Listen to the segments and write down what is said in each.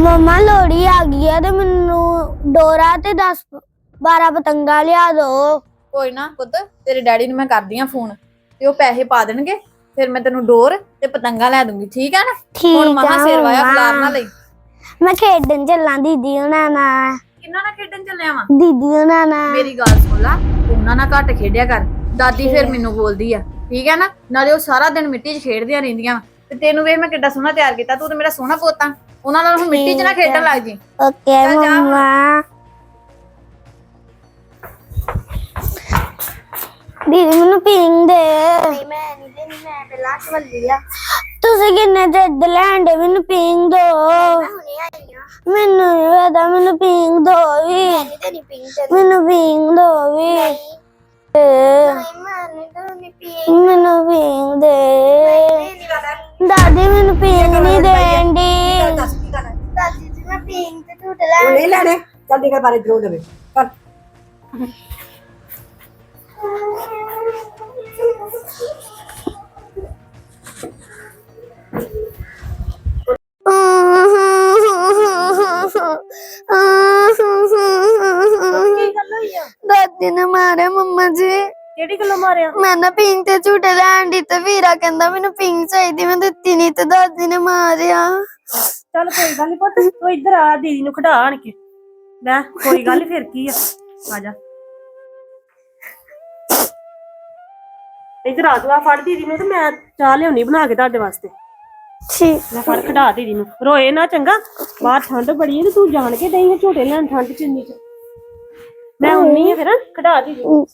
ਮਮਾ ਲੋੜੀ ਆ ਗਈ ਆ ਤੇ ਮੈਨੂੰ ਡੋਰਾ ਤੇ 10 12 ਪਤੰਗਾ ਲਿਆ ਦੋ। ਕੋਈ ਨਾ ਪੁੱਤ ਤੇਰੇ ਡੈਡੀ ਨੂੰ ਮੈਂ ਕਰਦੀ ਆ ਫੋਨ ਤੇ ਉਹ ਪੈਸੇ ਪਾ ਦੇਣਗੇ ਫਿਰ ਮੈਂ ਤੈਨੂੰ ਡੋਰ ਤੇ ਪਤੰਗਾ ਲੈ ਦੂੰਗੀ ਠੀਕ ਆ ਨਾ? ਹੁਣ ਮਹਾ ਆ ਸਿਰ ਵਾਇਆ ਮੰਮਾ। ਫਲਾਰ ਨਾ ਲਈ। ਮੈਂ ਖੇਡਣ ਚੱਲਾਂ ਦੀਦੀ ਉਹਨਾਂ ਨਾਲ। ਕਿੰਨਾ ਨਾਲ ਖੇਡਣ ਚੱਲਿਆ ਵਾਂ? ਦੀਦੀ ਉਹਨਾਂ ਨਾਲ। ਮੇਰੀ ਗੱਲ ਸੁਣ ਲਾ ਤੂੰ ਉਹਨਾਂ ਨਾਲ ਘੱਟ ਖੇਡਿਆ ਕਰ ਦਾਦੀ ਫਿਰ ਮੈਨੂੰ ਬੋਲਦੀ ਆ ਠੀਕ ਆ ਨਾ? ਨਾਲੇ ਉਹ ਸਾਰਾ ਦਿਨ ਮਿੱਟੀ 'ਚ ਖੇਡਦੀਆਂ ਰਹਿੰਦੀਆਂ ਵਾਂ। ਤੇ ਤੈਨੂੰ ਵੇਖ ਮੈਂ ਕਿੱਡਾ ਸੋਹਣਾ ਤਿਆਰ ਕੀਤਾ ਤੂੰ ਤੇ ਮੇਰਾ ਸੋਹਣਾ ਪੋਤਾ। ਉਹਨਾਂ ਨਾਲ ਹੁਣ ਮਿੱਟੀ 'ਚ ਨਾ। ਖੇਡਣ ਲੱਗ ਜੀ। ਓਕੇ ਚੱਲ ਜਾ ਹੁਣ। ਮਮਾ। ਦੀਦੀ ਮੈਨੂੰ ਪਿੰਗ ਦੇ। ਨਹੀਂ ਮੈਂ ਨਹੀਂ ਦੇਣੀ ਮੈਂ ਪਹਿਲਾਂ ਚਵੱਲੀ ਆ। ਤੁਸੀਂ ਕਿੰਨੇ ਜੱਦ ਲੈਂਦੇ ਮੈਨੂੰ ਪਿੰਗ ਦੋ। ਹੁਣੇ ਆਈ ਆ। ਮੈਨੂੰ ਨੀ ਪਤਾ ਮੈਨੂੰ ਪਿੰਗ ਦੋ ਵੀ। ਨਹੀਂ ਦੇਣੀ ਪਿੰਗ ਮੈਨੂੰ ਪਿੰਗ ਦੋ ਵੀ। ਮੈਨੂੰ ਪਿੰਗ ਦੇ। ਦਾਦੀ ਮੈਨੂੰ ਪਿੰਗ ਨਹੀਂ ਦੇਂਦੀ ਦਾਦੀ ਜੀ ਮੈਂ ਪਿੰਗ ਤੇ ਝੂਟ ਲੈ ਨਹੀਂ ਲੈਣੇ। ਚੱਲ ਨਿਕਲ ਬਾਰੇ ਜਰੂਰ ਲਵੇ ਚੱਲ। ਕਿਹੜੀ ਗੱਲੋਂ ਮਾਰਿਆ? ਮੈਂ ਨਾ ਪਿੰਗ ਤੇ ਝੂਟੇ ਲੈਣ ਦੀ ਤੇ ਵੀਰਾ ਕਹਿੰਦਾ ਮੈਨੂੰ ਪਿੰਗ ਚਾਹੀਦੀ ਮੈਂ ਦਿੱਤੀ ਨਹੀਂ ਤੇ ਦਾਦੀ ਨੇ ਮਾਰਿਆ। ਚੱਲ ਕੋਈ ਗੱਲ ਨਹੀਂ ਪੁੱਤ ਤੂੰ ਇੱਧਰ ਆ ਦੀਦੀ ਨੂੰ ਖੜਾ ਆਣ ਕੇ। ਲੈ ਕੋਈ ਗੱਲ ਨੀ ਫਿਰ ਕੀ ਆ? ਆ ਜਾ। ਇੱਧਰ ਆ ਤੂੰ ਆ ਫੜ ਦੀਦੀ ਨੂੰ ਤੇ ਮੈਂ ਚਾਹ ਲਿਆਉਣੀ ਬਣਾ ਕੇ ਤੁਹਾਡੇ ਵਾਸਤੇ। ਠੀਕ। ਲੈ ਫੜ ਖੜਾ ਦੀਦੀ ਨੂੰ। ਰੋਏ ਨਾ ਚੰਗਾ ਬਾਹਰ ਠੰਡ ਬੜੀ ਹੈ ਤੇ ਤੂੰ ਜਾਣ ਕੇ ਦਈ ਝੋਟੇ ਲੈਣ ਠੰਡ ਚ ਇੰਨੀ ਚ। ਮੈਂ ਹੁੰਨੀ ਆ ਫਿਰ ਖੜਾ ਦੀਦੀ ਨੂੰ।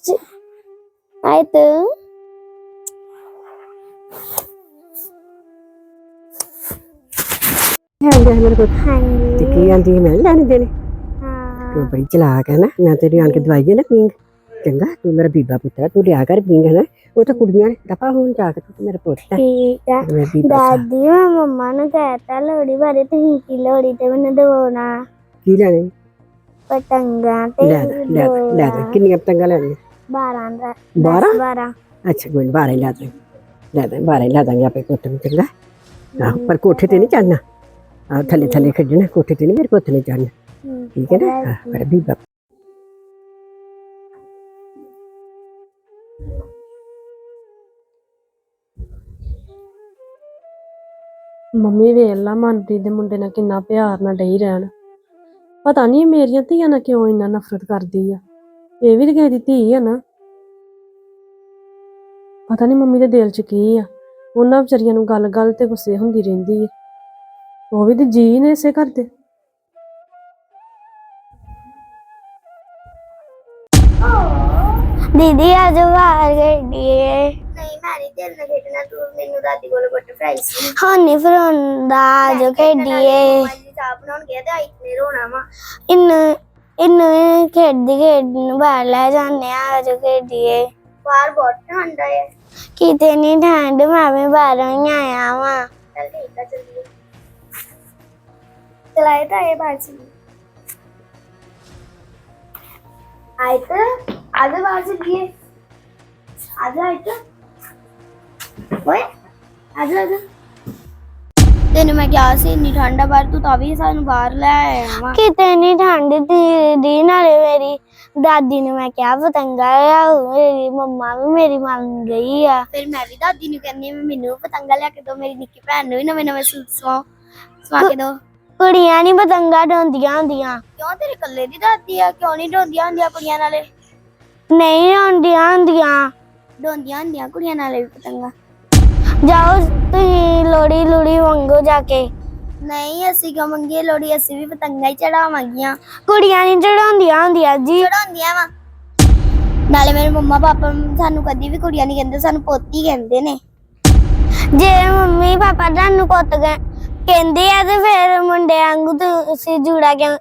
ಆಯ್ತು ਲਿਆਉਂਦੇ ਆ ਮੇਰੇ ਕੋਲ ਹਾਂਜੀ ਤੇ ਕੀ ਆਂਦੀ ਹੈ, ਮੈਂ ਨੀ ਲੈਣੇ ਦੇਣੇ ਹਾਂ ਤੂੰ ਬੜੀ ਚਲਾਕ ਹੈ ਨਾ ਮੈਂ ਤੇਰੀ ਆਣ ਕੇ ਦਵਾਈ ਹੈ ਨਾ ਪੀਂਗ ਚੰਗਾ ਤੂੰ ਮੇਰਾ ਬੀਬਾ ਪੁੱਤਰ ਤੂੰ ਲਿਆ ਕਰ ਪੀਂਗ ਹੈ ਨਾ ਉਹ ਤਾਂ ਕੁੜੀਆਂ ਨੇ ਦਫਾ ਹੋਣ ਜਾ ਕੇ ਤੂੰ ਮੇਰਾ ਪੁੱਤ ਹੈ ਠੀਕ ਆ ਮੇਰਾ ਬੀਬਾ ਸਾ- ਦਾਦੀ ਮੈਂ ਮੰਮਾ ਨੂੰ ਕਹਿਤਾ ਲੋੜੀ ਬਾਰੇ ਤੁਸੀਂ ਕੀ ਲੋੜੀ ਤੇ ਮੈਨੂੰ ਦਵਾਉਣਾ ਕੀ ਲੈਣੇ ਪਤੰਗਾਂ ਤੇ ਲੈ ਦੇ ਲੈ ਦੇ ਲੈ ਦੇ ਕਿੰਨੀਆਂ ਪਤੰਗਾਂ ਲੈਣੀਆਂ 12 ਦਾ 12 12 ਅੱਛਾ ਕੋਈ ਨੀ, ਬਾਰਾਂ ਹੀ ਲੈ ਦੇ ਲੈ ਦੇ ਬਾਰਾਂ ਹੀ ਲੈ ਦਾਂਗੇ ਆਪੇ ਪੁੱਤ ਨੂੰ ਚੰਗਾ? ਆਹੋ ਪਰ ਕੋਠੇ ਤੇ ਨਹੀਂ ਚੜਨਾ ਆ ਥੱਲੇ ਥੱਲੇ ਖੱਜਣਾ ਕੋਠੇ ਤੇ ਨਹੀਂ ਮੇਰੇ ਪੁੱਤ ਨੇ ਚੜਨਾ ਠੀਕ ਹੈ ਨਾ? ਆਹ, ਮੇਰਾ ਬੀਬਾ ਮੰਮੀ ਵੇਖ ਲਾ ਮਨਪ੍ਰੀਤ ਦੇ ਮੁੰਡੇ ਨਾਲ ਕਿੰਨਾ ਪਿਆਰ ਨਾਲ ਡਈ ਰਹਿਣ। ਪਤਾ ਨਹੀਂ ਮੇਰੀਆਂ ਧੀਆਂ ਨਾਲ ਕਿਉਂ ਇੰਨਾ ਨਫ਼ਰਤ ਕਰਦੀ ਆ। ਇਹ ਵੀ ਤਾਂ ਕਿਸੇ ਦੀ ਧੀ ਆ ਨਾ। ਪਤਾ ਨਹੀਂ ਮੰਮੀ ਦੇ ਦਿਲ 'ਚ ਕੀ ਆ। ਉਹਨਾਂ ਵਿਚਾਰੀਆਂ ਨੂੰ ਗੱਲ-ਗੱਲ ਤੇ ਗੁੱਸੇ ਹੁੰਦੀ ਰਹਿੰਦੀ ਆ। ਉਹ ਵੀ ਤੇ ਜੀ ਨੇ ਇਸੇ ਘਰ ਦੇ। ਦੀਦੀ ਅੱਜ ਬਾਹਰ ਗਈ ਏ ਨਹੀਂ ਮੈਂ ਨਹੀਂ ਤੇਰੇ ਨਾਲ ਖੇਡਣਾ ਤੂੰ ਮੈਨੂੰ ਦਾਦੀ ਕੋਲ ਗੁੱਟ ਫਰਾਈ ਸੀ। ਹਾਂ ਨਹੀਂ ਫਿਰ ਹੁੰਦਾ ਜੋ ਖੇਡੀਏ। ਚਾਹ ਬਣਾਉਣ ਗਿਆ ਤੇ ਆਈ ਨੇ ਰੋਣਾ ਵਾ। ਇਨ ਇਹਨੂੰ ਖੇਡਦੀ ਖੇਡਣ ਬਾਹਰ ਲੈ ਜਾਂਦੇ ਆ ਆ ਜੋ ਖੇਡੀਏ। ਬਾਹਰ ਬਹੁਤ ਠੰਡਾ ਹੈ ਕਿਤੇ ਨਹੀਂ ਠੰਡ ਮਾਵੇਂ ਬਾਹਰੋਂ ਹੀ ਆਇਆ ਵਾਂ। ਚੱਲ ਠੀਕ ਆ ਚੱਲੀਏ। ਚਲਾਏ ਤਾਂ ਇਹ ਬਾਜੀ ਆਇਤ ਆਦੇ ਬਾਜੀ ਗਏ ਆਦੇ ਆਇਤ। ਓਏ ਆਦੇ ਆਦੇ ਤੈਨੂੰ ਮੈਂ ਕਿਹਾ ਸੀ ਇੰਨੀ ਠੰਡਾ ਬਾਹਰ ਤੂੰ ਤਾਂ ਵੀ ਸਾਨੂੰ ਬਾਹਰ ਲੈ ਆਇਆ ਵਾ। ਕਿਤੇ ਨਹੀਂ ਠੰਡ ਦੀ ਦੀ ਨਾਲੇ ਮੇਰੀ ਦਾਦੀ ਨੇ ਮੈਂ ਕਿਹਾ ਪਤੰਗਾ ਲਿਆਓ ਮੇਰੀ ਮੰਮਾ ਵੀ ਮੇਰੀ ਮੰਨ ਗਈ ਆ। ਫਿਰ ਮੈਂ ਵੀ ਦਾਦੀ ਨੂੰ ਕਹਿੰਦੀ ਮੈਂ ਮੈਨੂੰ ਪਤੰਗਾ ਲਿਆ ਕੇ ਦੋ ਮੇਰੀ ਨਿੱਕੀ ਭੈਣ ਨੂੰ ਵੀ ਨਵੇਂ ਨਵੇਂ ਸੂਟ ਸਵਾ ਸਵਾ ਕੇ ਦੋ। ਕੁੜੀਆਂ ਨਹੀਂ ਪਤੰਗਾ ਡੋਂਦੀਆਂ ਹੁੰਦੀਆਂ। ਕਿਉਂ ਤੇਰੇ ਇਕੱਲੇ ਦੀ ਦਾਦੀ ਆ? ਕਿਉਂ ਨਹੀਂ ਡੋਂਦੀਆਂ ਹੁੰਦੀਆਂ ਕੁੜੀਆਂ ਨਾਲੇ? ਨਹੀਂ ਡੋਂਦੀਆਂ ਹੁੰਦੀਆਂ। ਡੋਂਦੀਆਂ ਹੁੰਦੀਆਂ ਕੁੜੀਆਂ ਨਾਲੇ ਵੀ ਪਤੰਗਾ। ਜਾਓ ਤੁਸੀਂ ਲੋੜੀ ਲੋੜੀ ਮੰਗੋ ਜਾ ਕੇ? ਨਹੀਂ ਅਸੀਂ ਕਿਉਂ ਮੰਗੀਏ ਲੋੜੀ ਅਸੀਂ ਵੀ ਪਤੰਗਾ ਹੀ ਚੜਾਵਾਂਗੀਆਂ। ਕੁੜੀਆਂ ਨਹੀਂ ਚੜਾਉਂਦੀਆਂ ਹੁੰਦੀਆਂ ਜੀ। ਚੜਾਉਂਦੀਆਂ ਵਾ। ਨਾਲੇ ਮੇਰੇ ਮੰਮਾ ਪਾਪਾ ਸਾਨੂੰ ਕਦੀ ਵੀ ਕੁੜੀਆਂ ਨਹੀਂ ਕਹਿੰਦੇ ਸਾਨੂੰ ਪੋਤੀ ਕਹਿੰਦੇ ਨੇ। ਜੇ ਮੰਮੀ ਪਾਪਾ ਤੁਹਾਨੂੰ ਪੁੱਤ ਕਹਿ- ਕਹਿੰਦੇ ਆ ਤੇ ਫਿਰ ਮੁੰਡੇ ਵਾਂਗੂ ਤੁਸੀਂ ਜੂੜਾ ਕਿਉਂ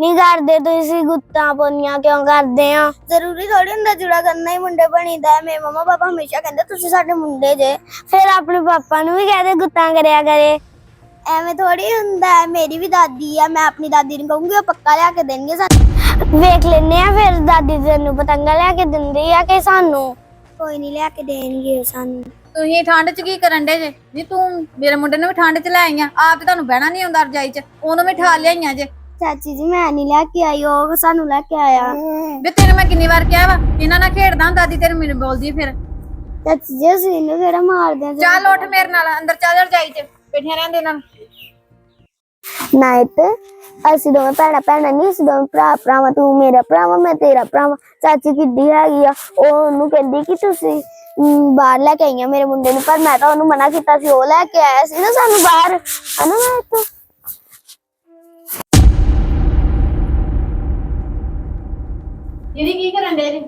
ਨਹੀਂ ਕਰਦੇ ਤੁਸੀਂ ਗੁੱਤਾਂ ਪੋਨੀਆਂ ਕਿਉਂ ਕਰਦੇ ਆ? ਜ਼ਰੂਰੀ ਥੋੜੀ ਹੁੰਦਾ ਜੁੜਾ ਕਰਨਾ ਹੀ ਮੁੰਡੇ ਬਣੀਦਾ ਹੈ। ਮੇਰੇ ਮਮਾ ਪਾਪਾ ਹਮੇਸ਼ਾ ਕਹਿੰਦੇ ਤੁਸੀਂ ਸਾਡੇ ਮੁੰਡੇ ਜੇ। ਫਿਰ ਆਪਣੇ ਪਾਪਾ ਨੂੰ ਵੀ ਕਹਦੇ ਗੁੱਤਾਂ ਕਰਿਆ ਕਰੇ। ਐਵੇਂ ਥੋੜੀ ਹੁੰਦਾ ਹੈ। ਮੇਰੀ ਵੀ ਦਾਦੀ ਆ ਮੈਂ ਆਪਣੀ ਦਾਦੀ ਨੂੰ ਕਹੂੰਗੀ ਉਹ ਪੱਕਾ ਲਿਆ ਕੇ ਦੇਣਗੇ ਸਾਨੂੰ ਵੇਖ ਲੈਨੇ ਆ ਫਿਰ ਦਾਦੀ ਤੈਨੂੰ ਪਤੰਗਾ ਲਿਆ ਕੇ ਦਿੰਦੀ ਆ ਕਿ ਸਾਨੂੰ? ਕੋਈ ਨਹੀਂ ਲਿਆ ਕੇ ਦੇਣਗੇ ਸਾਨੂੰ। ਤੁਸੀਂ ਠੰਡ 'ਚ ਕੀ ਕਰਨ ਡੇ ਜੇ? ਜੀ ਤੂੰ ਮੇਰੇ ਮੁੰਡੇ ਨੂੰ ਵੀ ਠੰਡ 'ਚ ਲੈ ਆਈਆਂ। ਆਪ ਤੇ ਤੁਹਾਨੂੰ ਬਹਿਣਾ ਨਹੀਂ ਆਉਂਦਾ ਰਜਾਈ 'ਚ। ਉਹਨੂੰ ਵੀ ਠਾ ਲਿਆਈਆਂ ਜੇ। ਚਾਚੀ ਜੀ ਮੈਂ ਨਹੀਂ ਲੈ ਕੇ ਆਈ ਉਹ ਸਾਨੂੰ ਲੈ ਕੇ ਆਇਆ। ਵੇ ਤੈਨੂੰ ਮੈਂ ਕਿੰਨੀ ਵਾਰ ਕਿਹਾ ਵਾ ਇਹਨਾਂ ਨਾਲ ਖੇਡਦਾ ਹੁੰਦਾ ਦਾਦੀ ਤੇਰੇ ਮੈਨੂੰ ਬੋਲਦੀ ਫਿਰ। ਚਾਚੀ ਜੀ ਅਸੀਂ ਇਹਨੂੰ ਕਿਹੜਾ ਮਾਰਦੇ ਆ ਚੱਲ ਉੱਠ ਮੇਰੇ ਨਾਲ ਅੰਦਰ ਚੱਲ ਰਜਾਈ 'ਚ ਬੈਠੀਆਂ ਰਹਿੰਦੇ ਇਹਨਾਂ ਨੂੰ ਨਾਇਤ ਅਸੀਂ ਦੋਵੇਂ ਭੈਣਾਂ ਭੈਣਾਂ ਨਹੀਂ ਅਸੀਂ ਦੋਵੇਂ ਭਰਾ ਭਰਾਵਾਂ ਤੂੰ ਮੇਰਾ ਭਰਾਵਾ ਮੈਂ ਤੇਰਾ ਭਰਾਵਾ। ਚਾਚੀ ਕਿੱਡੀ ਹੈਗੀ ਆ ਉਹ ਉਹਨੂੰ ਕਹਿੰਦੀ ਕਿ ਤੁਸੀਂ ਮ, ਬਾਹਰ ਲੈ ਕੇ ਆਈਆਂ ਮੇਰੇ ਮੁੰਡੇ ਨੂੰ ਪਰ ਮੈਂ ਤਾਂ ਉਹਨੂੰ ਮਨਾ ਕੀਤਾ ਸੀ ਉਹ ਲੈ ਕੇ ਆਇਆ ਸੀ ਨਾ ਸਾਨੂੰ ਬਾਹਰ। ਹਨਾ ਦੀਦੀ ਡੇ ਜੀ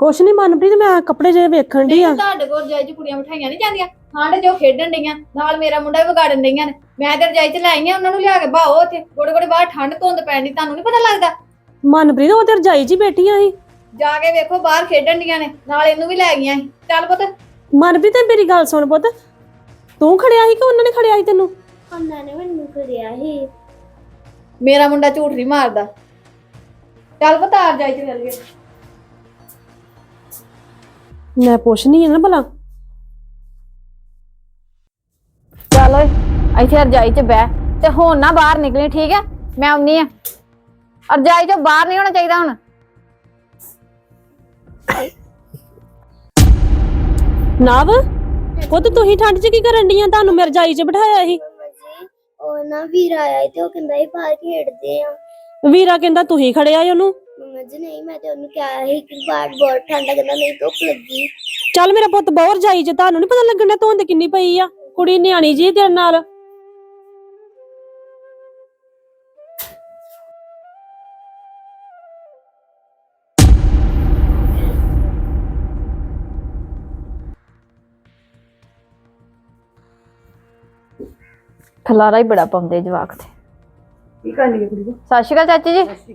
ਕੁਛ ਨਹੀਂ ਮਨਪ੍ਰੀਤ ਮੈਂ ਕੱਪੜੇ ਜੇ ਵੇਖਣ ਦੀ ਆ। ਤੁਹਾਡੇ ਕੋਲ ਰਜਾਈ 'ਚ ਕੁੜੀਆਂ ਬਿਠਾਈਆਂ ਨਹੀਂ ਜਾਂਦੀਆਂ। ਠੰਡ 'ਚ ਉਹ ਖੇਡਣ ਡਈਆਂ ਨਾਲ ਮੇਰਾ ਮੁੰਡਾ ਵੀ ਵਿਗਾੜਨ ਡਈਆਂ ਨੇ। ਮੈਂ ਤੇ ਰਜਾਈ 'ਚ ਲੈ ਆਈਆਂ ਉਹਨਾਂ ਨੂੰ ਲਿਆ ਕੇ ਬਾਹੋ ਉੱਥੇ। ਗੋੜੇ ਗੋੜੇ ਬਾਹਰ ਠੰਡ ਧੁੰਦ ਪੈਣ ਤੁਹਾਨੂੰ ਨਹੀਂ ਪਤਾ ਲੱਗਦਾ। ਮਨਪ੍ਰੀਤ ਉਹ ਤੇ ਰਜਾਈ 'ਚ ਹੀ ਸੀ। ਜਾ ਕੇ ਵੇਖੋ ਬਾਹਰ ਖੇਡਣ ਡੀਆਂ ਨੇ। ਨਾਲ ਇਹਨੂੰ ਵੀ ਲੈ ਗਈਆਂ ਸੀ। ਚੱਲ ਪੁੱਤ। ਮਨਪ੍ਰੀਤ ਤੇ ਮੇਰੀ ਗੱਲ ਸੁਣ ਪੁੱਤ। ਤੂੰ ਖੜਿਆ ਸੀ ਕਿ ਉਹਨਾਂ ਨੇ ਖੜਿਆ ਸੀ ਤੈਨੂੰ? ਉਹਨਾਂ ਨੇ ਮੈਨੂੰ ਕਰਿਆ ਸੀ। ਮੇਰਾ ਮੁੰਡਾ ਝੂਠ ਨਹੀਂ ਮਾਰਦਾ। ਚੱਲ ਪੁੱਤ ਆ ਰਜਾਈ 'ਚ ਚੱਲ ਗਏ ਮੈਂ ਪੁੱਛਣੀ ਆ ਨਾ ਭਲਾ। ਚੱਲ ਓਏ ਇੱਥੇ ਰਜਾਈ 'ਚ ਬਹਿ ਤੇ ਹੁਣ ਨਾ ਬਾਹਰ ਨਿਕਲੀ ਠੀਕ ਹੈ ਮੈਂ ਆਉਣੀ ਆ। ਰਜਾਈ 'ਚੋਂ ਬਾਹਰ ਨਹੀਂ ਹੋਣਾ ਚਾਹੀਦਾ ਹੁਣ। ਨਵ ਪੁੱਤ ਤੁਸੀਂ ਠੰਡ 'ਚ ਕੀ ਕਰਨ ਡੀਆਂ ਤੁਹਾਨੂੰ ਮੈਂ ਰਜਾਈ 'ਚ ਬਿਠਾਇਆ ਸੀ। ਉਹ ਨਾ ਵੀਰ ਆਇਆ ਸੀ ਤੇ ਉਹ ਕਹਿੰਦਾ ਸੀ ਬਾਹਰ ਖੇਡਦੇ ਆ। ਵੀਰਾ ਕਹਿੰਦਾ ਤੁਸੀਂ ਖੜਿਆ ਸੀ ਉਹਨੂੰ? ਮੰਮਾ ਜੀ ਨਹੀਂ ਮੈਂ ਤੇ ਉਹਨੂੰ ਕਿਹਾ ਸੀ ਕਿ ਬਾਹਰ ਬਹੁਤ ਠੰਡ ਕਹਿੰਦਾ ਨਹੀਂ ਧੁੱਪ ਲੱਗੀ। ਚੱਲ ਮੇਰਾ ਪੁੱਤ ਬਹੁਤ ਰਜਾਈ 'ਚ ਤੁਹਾਨੂੰ ਨਹੀਂ ਪਤਾ ਲੱਗਣਾ ਧੁੰਦ ਕਿੰਨੀ ਪਈ ਆ ਕੁੜੀ ਨਿਆਣੀ ਜੀ ਤੇਰੇ ਨਾਲ। ਖਲਾਰਾ ਹੀ ਬੜਾ ਪਾਉਂਦੇ ਜਵਾਕ ਤੇ। ਕੀ ਕਰਨੀ ਕੁੜੀ ਸਤਿ ਸ਼੍ਰੀ ਅਕਾਲ ਚਾਚੀ ਜੀ।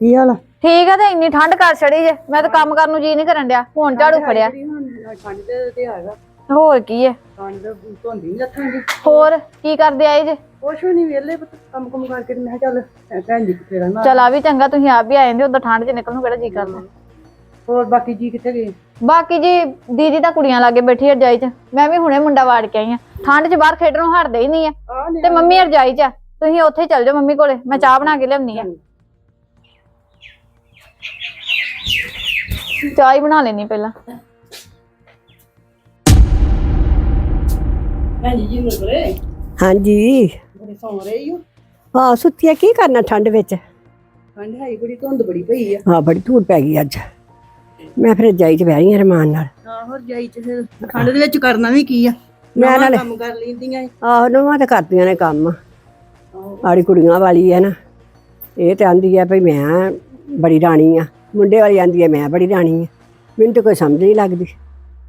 ਕੀ ਹਾਲ ਆ? ਠੀਕ ਆ ਤੇ ਇੰਨੀ ਠੰਡ ਕਰ ਛੜੀ ਜੇ। ਮੈਂ ਤਾਂ ਕੰਮ ਕਰਨ ਨੂੰ ਜੀ ਨਹੀਂ ਕਰਨ ਡਿਆ। ਹੁਣ ਝਾੜੂ ਫੜਿਆ। ਠੰਡ ਤੇ ਹੋਰ ਕੀ ਹੈ ਠੰਡ ਧੁੰਦੀ ਨਹੀਂ ਲੱਥਾਂਗੀ ਹੋਰ ਕੀ ਕਰਦੇ ਆਏ ਜੇ? ਕੁਛ ਵੀ ਨਹੀਂ ਵਿਹਲੇ ਪੁੱਤ ਕੰਮ ਕੰਮ ਕਰਕੇ ਤੇ ਮੈਂ ਕਿਹਾ ਚੱਲ ਭੈਣ ਜੀ ਕਿੱਥੇ ਰਹਿਣਾ? ਚਲ ਆ ਵੀ ਚੰਗਾ ਤੁਸੀਂ ਆਪ ਵੀ ਆ ਜਾਂਦੇ ਉਦੋਂ ਠੰਡ 'ਚ ਨਿਕਲਣ ਨੂੰ ਕਿਹੜਾ ਜੀ ਕਰਦਾ? ਹੋਰ ਬਾਕੀ ਜੀ ਕਿੱਥੇ ਗਏ? ਬਾਕੀ ਜੀ ਦੀਦੀ ਤਾਂ ਕੁੜੀਆਂ ਲਾਗੇ ਬੈਠੀ ਆ ਰਜਾਈ 'ਚ। ਮੈਂ ਵੀ ਹੁਣੇ ਮੁੰਡਾ ਵਾੜ ਕੇ ਆਈ ਆ। ਠੰਡ 'ਚ ਬਾਹਰ ਖੇਡਣੋਂ ਹਟਦੇ ਹੀ ਨਹੀਂ ਆ। ਆ ਤੇ ਮੰਮੀ ਰਜਾਈ 'ਚ ਆ। ਤੁਸੀਂ ਉੱਥੇ ਚੱਲ ਜਾਓ ਮੰਮੀ ਕੋਲੇ ਮੈਂ ਚਾਹ ਬਣਾ ਕੇ ਲਿਆਉਣੀ ਆ। ਚਾਹ ਹੀ ਬਣਾ ਲੈਣੀ ਪਹਿਲਾਂ। ਭੈਣ ਜੀ ਮੁਕਰੇ ਹਾਂਜੀ। ਬੜੇ ਸੌਂ ਰਹੇ ਹੋ ਹਾਂ ਸੁੱਤੀਆ ਕੀ ਕਰਨਾ ਠੰਡ ਵਿੱਚ? ਠੰਡ ਹੈ ਬੜੀ ਧੁੰਦ ਬੜੀ ਪਈ ਆ। ਹਾਂ ਬੜੀ ਧੂੜ ਪੈ ਗਈ ਅੱਜ। ਮੈਂ ਫਿਰ ਜਾਈ ਚ ਬਹਿ ਰਹੀ ਹਾਂ ਰਮਾਨ ਨਾਲ। ਆਹੋ ਜਾਈ ਚ ਫਿਰ। ਠੰਡ ਦੇ ਵਿੱਚ ਕਰਨਾ ਵੀ ਕੀ ਆ? ਮੈਂ ਨਾਲੇ ਕੰਮ ਕਰ ਲੈਂਦੀਆਂ। ਆਹੋ ਨਵਾਂ ਤਾਂ ਕਰਦੀਆਂ ਨੇ ਕੰਮ। ਆੜੀ ਕੁੜੀਆਂ ਵਾਲੀ ਹੈ ਨਾ ਇਹ ਤੇ ਆਂਦੀ ਹੈ ਭਈ ਮੈਂ ਬੜੀ ਰਾਣੀ ਆ। ਮੁੰਡੇ ਵਾਲੀ ਆਂਦੀ ਹੈ ਮੈਂ ਬੜੀ ਰਾਣੀ ਆ। ਮੈਨੂੰ ਤਾਂ ਕੋਈ ਸਮਝ ਨਹੀਂ ਲੱਗਦੀ।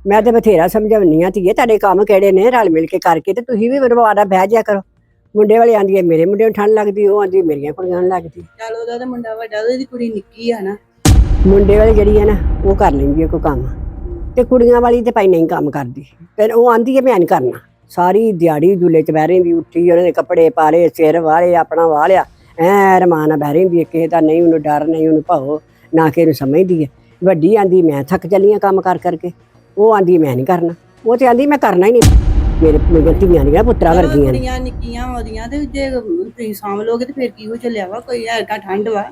ਮੈਂ ਤੇ ਬਥੇਰਾ ਸਮਝਾਉਣੀ ਆ ਧੀਏ ਤੁਹਾਡੇ ਕੰਮ ਕਿਹੜੇ ਨੇ? ਰਲ ਮਿਲ ਕੇ ਕਰਕੇ ਤੇ ਤੁਸੀਂ ਵੀ ਬਰਵਾਦਾ ਬਹਿ ਜਾ ਕਰੋ। ਮੁੰਡੇ ਵਾਲੀ ਆਂਦੀ ਹੈ ਮੇਰੇ ਮੁੰਡੇ ਨੂੰ ਠੰਡ ਲੱਗਦੀ ਉਹ ਆਂਦੀ ਮੇਰੀਆਂ ਕੁੜੀਆਂ ਨੂੰ ਲੱਗਦੀ। ਚੱਲ ਉਹਦਾ ਤੇ ਮੁੰਡਾ ਵੱਡਾ ਉਹਦੀ ਕੁੜੀ ਨਿੱਕੀ ਆ ਨਾ। ਮੁੰਡੇ ਵਾਲੀ ਜਿਹੜੀ ਹੈ ਨਾ ਉਹ ਕਰ ਲੈਂਦੀ ਹੈ ਕੋਈ ਕੰਮ। ਤੇ ਕੁੜੀਆਂ ਵਾਲੀ ਤੇ ਭਾਈ ਨਹੀਂ ਕੰਮ ਕਰਦੀ। ਤੇ ਉਹ ਆਂਦੀ ਹੈ ਮੈਂ ਨਹੀਂ ਕਰਨਾ। ਸਾਰੀ ਦਿਹਾੜੀ ਦੁੱਲੇ ਚ ਬਹਿ ਰਹਿੰਦੀ ਉੱਠੀ ਉਹਨਾਂ ਦੇ ਕੱਪੜੇ ਪਾਲੇ ਸਿਰ ਵਾਲੇ ਆਪਣਾ ਵਾਲਿਆ ਐ ਰਮਾਨਾ ਬਹਿ ਹੈ ਕਿਸੇ ਦਾ ਨਹੀਂ ਉਹਨੂੰ ਡਰ ਨਹੀਂ ਉਹਨੂੰ ਭਾਓ ਨਾ ਕਿ ਇਹਨੂੰ ਸਮਝਦੀ ਹੈ ਵੱਡੀ ਆਂਦੀ ਮੈਂ ਥੱਕ ਚੱਲੀਆਂ ਕੰਮ ਕਰ ਕਰਕੇ। ਉਹ ਆਂਦੀ ਮੈਂ ਨਹੀਂ ਕਰਨਾ। ਉਹ ਤੇ ਆਂਦੀ ਮੈਂ ਕਰਨਾ ਹੀ ਨਹੀਂ। ਮੇਰੇ ਮੇਰੇ ਧੀਆਂ ਦੀਆਂ ਪੁੱਤਰਾ ਚਲੋ ਵਰਗੀਆਂ। ਨੇ ਕੁੜੀਆਂ ਨਿੱਕੀਆਂ ਉਹਦੀਆਂ ਤੇ ਜੇ ਤੁਸੀਂ ਸਾਂਭ ਲੋਗੇ ਤੇ ਫਿਰ ਕੀ ਹੋ ਚੱਲਿਆ ਵਾ? ਕੋਈ ਐਰਕਾ ਠੰਡ ਵਾ।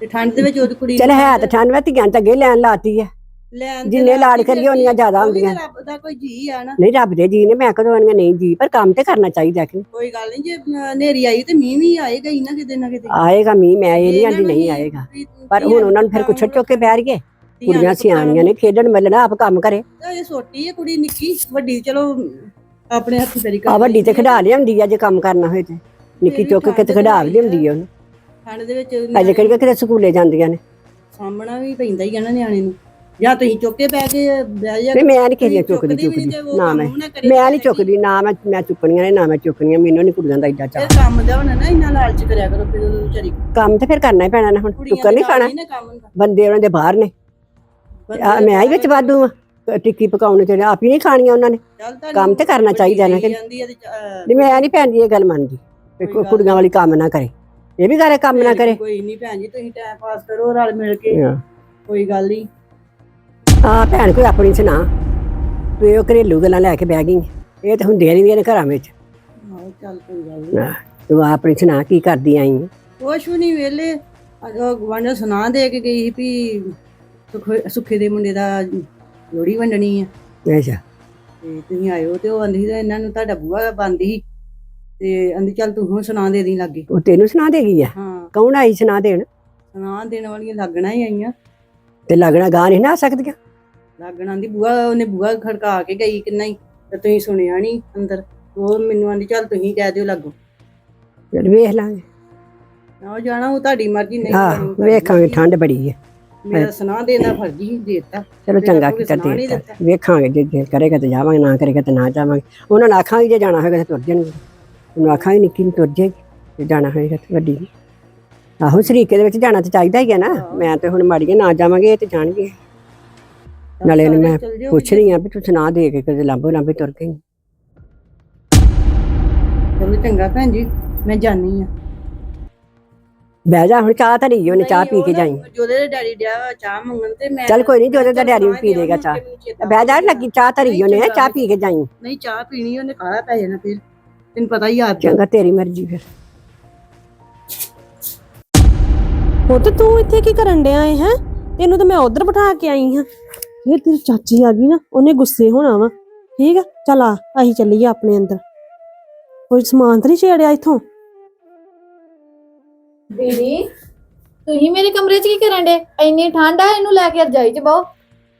ਤੇ ਠੰਡ ਦੇ ਵਿੱਚ ਉਹਦੀ ਕੁੜੀ ਚਲ ਹੈ ਤਾਂ ਠੰਡ ਵਾ ਧੀਆਂ ਤਾਂ ਅੱਗੇ ਲੈਣ ਲਾਤੀ ਹੈ ਲੈਣ ਜਿੰਨੇ ਲਾਤੀ ਕਰੀਏ ਉਨੀਆਂ ਜ਼ਿਆਦਾ ਹੁੰਦੀਆਂ। ਰੱਬ ਦਾ ਕੋਈ ਜੀ ਆ ਨਾ। ਨਹੀਂ ਰੱਬ ਦੇ ਜੀ ਨੇ ਮੈਂ ਕਦੋਂ ਆਣੀਆਂ ਨਹੀਂ ਜੀ ਪਰ ਕੰਮ ਤੇ ਕਰਨਾ ਚਾਹੀਦਾ ਕਿ। ਕੋਈ ਗੱਲ ਨਹੀਂ ਜੇ ਹਨੇਰੀ ਆਈ ਤੇ ਮੀਂਹ ਵੀ ਆਏਗਾ ਹੀ ਨਾ ਕਿਤੇ ਨਾ ਕਿਤੇ। ਆਏਗਾ ਮੀਂਹ ਮੈਂ ਇਹ ਨਹੀਂ ਆਂਦੀ ਨਹੀਂ ਆਏਗਾ। ਪਰ ਹੁਣ ਉਹਨਾਂ ਨੂੰ ਫਿਰ ਕੁਛੜ ਚੁੱਕ ਕੇ ਬਹਿ ਧੀਆਂ ਕੁੜੀਆਂ ਸਿਆਣੀਆਂ ਨੇ ਖੇਡਣ ਮਿਲਣਾ ਆਪ ਕੰਮ ਕਰੇ। ਇਹ ਛੋਟੀ ਹੈ ਕੁੜੀ ਨਿੱਕੀ ਵੱਡੀ ਚਲੋ ਆਪਣੇ ਹੱਥੀ ਕਰ ਆ ਵੱਡੀ ਤੇ ਖਿਡਾ ਲਿਆਉਂਦੀ ਆ ਜੇ ਕੰਮ ਕਰਨਾ ਹੋਏ ਤੇ। ਨਿੱਕੀ ਚੁੱਕ ਕੇ ਤੇ ਵੀ ਲਿਆਉਂਦੀ ਆ। ਉਹਨੂੰ। ਠੰਡ ਦੇ ਵਿੱਚ ਅਜੇ ਕਿਹੜੀ ਕਿਤੇ ਸਕੂਲੇ ਜਾਂਦੀਆਂ ਨੇ। ਸਾਹਮਣਾ ਵੀ ਪੈਂਦਾ ਹੀ ਆ ਨਾ ਨਿਆਣੇ ਨੂੰ। ਜਾਂ ਤੁਸੀਂ ਚੁੱਕ ਪੈ ਕੇ ਬਹਿ ਜਾ ਨਹੀਂ ਮੈਂ ਨਹੀਂ ਕਿਸੇ ਚੁੱਕਦੀ ਚੁੱਕਦੀ ਨਾ ਮੈਂ। ਮੈਂ ਨਹੀਂ ਚੁੱਕਦੀ ਨਾ ਮੈਂ ਮੈਂ ਚੁੱਕਣੀਆਂ ਨੇ ਨਾ ਮੈਂ ਚੁੱਕਣੀਆਂ ਮੈਨੂੰ ਨਹੀਂ ਕੁੜੀਆਂ ਦਾ ਏਡਾ ਚਾਹ ਕੰਮ ਦਾ ਹੋਣਾ ਨਾ ਇੰਨਾ ਲਾਲਚ ਕਰਿਆ ਕਰੋ ਫਿਰ ਵਿਚਾਰੀ ਕੰਮ ਤੇ ਫਿਰ ਕਰਨਾ ਹੀ ਪੈਣਾ ਨਾ ਹੁਣ ਚੁੱਕਣ ਨਹੀਂ ਖਾਣਾ। ਬੰਦੇ ਉਹਨਾਂ ਦੇ ਬਾਹਰ ਨੇ। ਮੈਂ ਹੀ ਵਿੱਚ ਵਾਧੂ ਆ। ਟਿੱਕੀ ਪਕਾਉਣ ਤੇ ਆਪ ਹੀ ਨਹੀਂ ਖਾਣੀਆਂ ਉਹਨਾਂ ਨੇ। ਕੰਮ ਤੇ ਕਰਨਾ ਚਾਹੀਦਾ ਨਾ ਨਹੀਂ ਮੈਂ ਨਹੀਂ ਭੈਣ ਜੀ ਇਹ ਗੱਲ ਮੰਨਦੀ। ਕੋਈ ਗੱਲ ਕੁੜੀਆਂ ਵਾਲੀ ਕੰਮ ਨਾ ਕਰੇ। ਇਹ ਵੀ ਕਰੇ ਕੰਮ ਨਾ ਕਰੇ। ਕੋਈ ਨਹੀਂ ਭੈਣ ਜੀ ਤੁਸੀਂ ਟਾਈਮ ਪਾਸ ਕਰੋ ਰਲ ਮਿਲ ਕੇ। ਕੋਈ ਗੱਲ ਨਹੀਂ। ਆ ਭੈਣ ਕੋਈ ਆਪਣੀ ਸੁਣਾ ਤੂੰ ਇਹ ਘਰੇਲੂ ਗੱਲਾਂ ਲੈ ਕੇ ਬਹਿ ਗਈ। ਇਹ ਤਾਂ ਹੁੰਦੀਆਂ ਨਹੀਂ ਨੇ ਘਰਾਂ ਵਿੱਚ। ਆਹੋ ਚੱਲ ਕੋਈ ਗੱਲ ਨੀ। ਆਹ, ਤੂੰ ਆਪਣੀ ਸੁਣਾ ਕੀ ਕਰਦੀ ਆਈ? ਕੁਛ ਵੀ ਨਹੀਂ ਵੇਲੇ ਗਵਾਂਢ ਸੁਣਾ ਦੇ ਕੇ ਗਈ ਸੀ ਵੀ ਸੁਖ- ਸੁੱਖੇ ਦੇ ਮੁੰਡੇ ਦਾ ਲੋੜੀ ਵੰਡਣੀ ਆ। ਅੱਛਾ। ਤੇ ਤੁਸੀਂ ਆਇਓ ਤੇ ਉਹ ਆਂਦੀ ਸੀ ਇਹਨਾਂ ਨੂੰ ਤੁਹਾਡਾ ਬੂਆ ਬੰਦੀ ਸੀ। ਤੇ ਆਂਦੀ ਚੱਲ ਤੂੰ ਹੁਣ ਸੁਣਾ ਦੇ ਦੀ ਲੱਗੇ। ਉਹ ਤੈਨੂੰ ਸੁਣਾ ਦੇਗੀ ਆ? ਹਾਂ। ਕੌਣ ਆਈ ਸੁਣਾ ਦੇਣ? ਸੁਣਾ ਦੇਣ ਵਾਲੀਆਂ ਲੱਗਣਾ ਹੀ ਆਈਆਂ। ਤੇ ਲੱਗਣਾ ਗਾਂ ਨਹੀਂ ਨਾ ਆ ਸਕਦੀਆਂ? ਲੱਗਣਾ ਦੀ ਬੂਆ ਉਹਨੇ ਬੂਆ ਖੜਕਾ ਕੇ ਗਈ ਕਿੰਨਾ ਹੀ ਤੇ ਤੁਸੀਂ ਸੁਣਿਆ ਨਹੀਂ ਅੰਦਰ। ਉਹ ਮੈਨੂੰ ਆਂਦੀ ਚੱਲ ਤੁਸੀਂ ਕਹਿ ਦਿਓ ਲੱਗੋ। ਚਲ ਵੇਖ ਲਾਂਗੇ। ਨਾ ਜਾਣਾ ਉਹ ਤੁਹਾਡੀ ਮਰਜ਼ੀ ਨਹੀਂ ਤੁਹਾਡੀ ਵੇਖਾਂਗੇ। ਠੰਡ ਬੜੀ ਹੈ ਮੇਰਾ ਸੁਣਾ ਦੇਣਾ ਫਰਜ਼ੀ ਹੀ ਦੇਤਾ। ਚਲੋ ਚੰਗਾ ਕੀਤਾ ਸੁਣਾ ਨਹੀਂ ਦੇਤਾ। ਵੇਖਾਂਗੇ ਜੇ ਦਿਲ ਕਰੇਗਾ ਤੇ ਜਾਵਾਂਗੇ ਨਾ ਕਰੇਗਾ ਤੇ ਨਾ ਜਾਵਾਂਗੇ। ਉਹਨਾਂ ਨੂੰ ਆਖਾਂਗੇ ਜੇ ਜਾਣਾ ਹੋਏਗਾ ਤੇ ਤੁਰ ਜਾਣਗੇ। ਉਹਨੂੰ ਆਖਾਂਗੇ ਨਿੱਕੀ ਨੂੰ ਤੁਰ ਜਾਏਗੀ ਜੇ ਜਾਣਾ ਹੋਏਗਾ ਤੇ ਵੱਡੀ ਨੂੰ। ਆਹੋ ਸ਼ਰੀਕੇ ਦੇ ਵਿੱਚ ਜਾਣਾ ਤੇ ਚਾਹੀਦਾ ਹੀ ਹੈ ਨਾ। ਮੈਂ ਤੇ ਹੁਣ ਮਾੜੀਏ ਨਾ ਜਾਵਾਂਗੇ ਇਹ ਤੇ ਜਾਣਗੇ। ਨਾਲੇ ਇਹਨੂੰ ਮੈਂ ਪੁੱਛ ਰਹੀ ਆ ਵੀ ਤੂੰ ਸੁਣਾ ਦੇ ਕੇ ਕਦੇ ਲਾਂਬੋ ਲਾਂਬੇ ਤੁਰ ਗਈ। ਚਲੋ ਚੰਗਾ ਭੈਣ ਜੀ ਮੈਂ ਜਾਣੀ ਆ ਬਹਿ ਜਾ ਹੁਣ ਚਾਹ ਧਰੀ ਉਹਨੇ ਚਾਹ ਪੀ ਕੇ ਜਾਈ। ਜੋਦੇ ਦੇ ਡੈਡੀ ਡਿਆ ਚਾਹ ਮੰਗਣ ਤੇ ਮੈਂ ਚੱਲ ਕੋਈ ਨਹੀਂ ਜੋਦੇ ਦਾ ਡੈਡੀ ਵੀ ਪੀ ਲੇਗਾ ਚਾਹ। ਬਹਿ ਜਾ ਲੱਗੀ ਚਾਹ ਧਰੀ ਉਹਨੇ ਚਾਹ ਪੀ ਕੇ ਜਾਈ। ਨਹੀਂ ਚਾਹ ਪੀਣੀ ਉਹਨੇ ਕਾਲਾ ਪੈ ਜਾਣਾ ਫਿਰ। ਤੈਨੂੰ ਪਤਾ ਹੀ ਆ ਚੰਗਾ ਤੇਰੀ ਮਰਜ਼ੀ ਫਿਰ। ਉਹ ਤੇ ਤੂੰ ਇੱਥੇ ਕੀ ਕਰਨ ਡਿਆ ਹੈ? ਤੈਨੂੰ ਤਾਂ ਮੈਂ ਉਧਰ ਬਿਠਾ ਕੇ ਆਈ ਹਾਂ। ਇਹ ਤੇਰੀ ਚਾਚੀ ਆ ਗਈ ਨਾ ਉਹਨੇ ਗੁੱਸੇ ਹੋਣਾ ਵਾ। ਠੀਕ ਆ ਚੱਲ ਆ ਅਸੀਂ ਚੱਲੀਏ ਆਪਣੇ ਅੰਦਰ। ਕੋਈ ਸਮਾਨ ਤਾਂ ਨਹੀਂ ਛੇੜਿਆ ਇੱਥੋਂ? ਦੀਦੀ ਤੁਸੀਂ ਮੇਰੇ ਕਮਰੇ 'ਚ ਕੀ ਕਰਨ ਡੇ ਇੰਨੀ ਠੰਡ ਆ ਇਹਨੂੰ ਲੈ ਕੇ ਰਜਾਈ 'ਚ ਬਹੁ।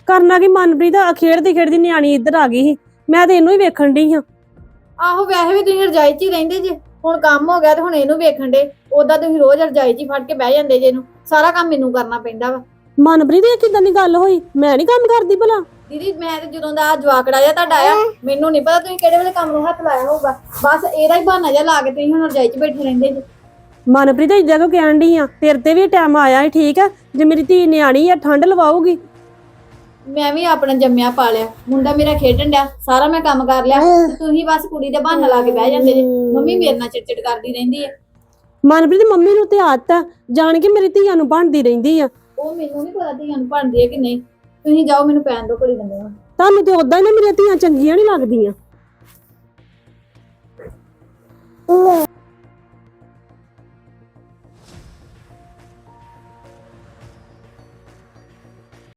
ਕਰਨਾ ਕੀ ਮਨਪ੍ਰੀਤ ਆ ਖੇਡਦੀ ਖੇਡਦੀ ਨਿਆਣੀ ਇੱਧਰ ਆ ਗਈ ਸੀ। ਮੈਂ ਤੇ ਇਹਨੂੰ ਹੀ ਵੇਖਣ ਡਈ ਹਾਂ। ਆਹੋ ਵੈਸੇ ਵੀ ਤੁਸੀਂ ਰਜਾਈ 'ਚ ਹੀ ਰਹਿੰਦੇ ਜੇ। ਹੁਣ ਕੰਮ ਹੋ ਗਿਆ ਤੇ ਹੁਣ ਇਹਨੂੰ ਵੇਖਣ ਡੇ ਉਦਾਂ ਤੁਸੀਂ ਰੋਜ਼ ਰਜਾਈ 'ਚ ਹੀ ਫੜ ਕੇ ਬਹਿ ਜਾਂਦੇ ਜੇ ਇਹਨੂੰ। ਸਾਰਾ ਕੰਮ ਮੈਨੂੰ ਕਰਨਾ ਪੈਂਦਾ ਵਾ। ਮਨਪ੍ਰੀਤ ਇਹ ਕਿਦਾਂ ਦੀ ਗੱਲ ਹੋਈ? ਮੈਂ ਨਹੀਂ ਕੰਮ ਕਰਦੀ ਭਲਾ। ਦੀਦੀ ਮੈਂ ਤੇ ਜਦੋਂ ਦਾ ਜਵਾਕੜਾ ਜਿਹਾ ਤੁਹਾਡਾ ਆਇਆ ਮੈਨੂੰ ਨਹੀਂ ਪਤਾ ਤੁਸੀਂ ਕਿਹੜੇ ਵੇਲੇ ਕੰਮ ਨੂੰ ਹੱਥ ਲਾਇਆ ਹੋਊਗਾ। ਬਸ ਇਹਦਾ ਹੀ ਬਹਾਨਾ ਜਿਹਾ ਲਾ ਕੇ ਤੁਸੀਂ ਹੁਣ ਰਜਾਈ 'ਚ ਬੈਠੇ ਰਹਿੰਦੇ ਜੇ। ਮਨਪ੍ਰੀਤ ਇਦਾਂ ਕਿਉਂ ਕਹਿਣ ਡਈ ਆ? ਤੇਰੇ ਤੇ ਵੀ ਟਾਈਮ ਆਇਆ ਹੈ ਠੀਕ ਆ? ਜੇ ਮੇਰੀ ਧੀ ਨਿਆਣੀ ਆ ਠੰਡ ਲਵਾਉਗੀ ਮੈਂ ਵੀ ਆਪਣਾ ਜੰਮਿਆ ਪਾਲਿਆ ਮੁੰਡਾ ਮੇਰਾ ਖੇਡਣ ਡਿਆ ਸਾਰਾ ਮੈਂ ਕੰਮ ਕਰ ਲਿਆ। ਤੇ ਤੁਸੀਂ ਬਸ ਕੁੜੀ ਦੇ ਬਹਾਨਾ ਲਾ ਕੇ ਬਹਿ ਜਾਂਦੇ ਜੇ। ਮੰਮੀ ਮੇਰੇ ਨਾਲ ਚਿੜਚਿੜ ਕਰਦੀ ਰਹਿੰਦੀ ਹੈ ਮਨਪ੍ਰੀਤ ਮੰਮੀ ਨੂੰ ਤੇ ਆਦਤ ਆ। ਜਾਣ ਕੇ ਮੇਰੀ ਧੀਆਂ ਨੂੰ ਬਣਦੀ ਰਹਿੰਦੀ ਆ। ਉਹ ਮੈਨੂੰ ਨਹੀਂ ਪਤਾ ਧੀਆਂ ਨੂੰ ਭੰਨਦੀ ਹੈ ਕਿ ਨਹੀਂ। ਤੁਸੀਂ ਜਾਓ, ਮੈਨੂੰ ਪੈਣ ਦੋ ਘੜੀ ਦਿੰਦੇ ਤੁਹਾਨੂੰ ਤੇ ਉਦਾਂ ਹੀ ਨਾ ਮੇਰੀਆਂ ਧੀਆਂ ਚੰਗੀਆਂ ਨਹੀਂ ਲੱਗਦੀਆਂ।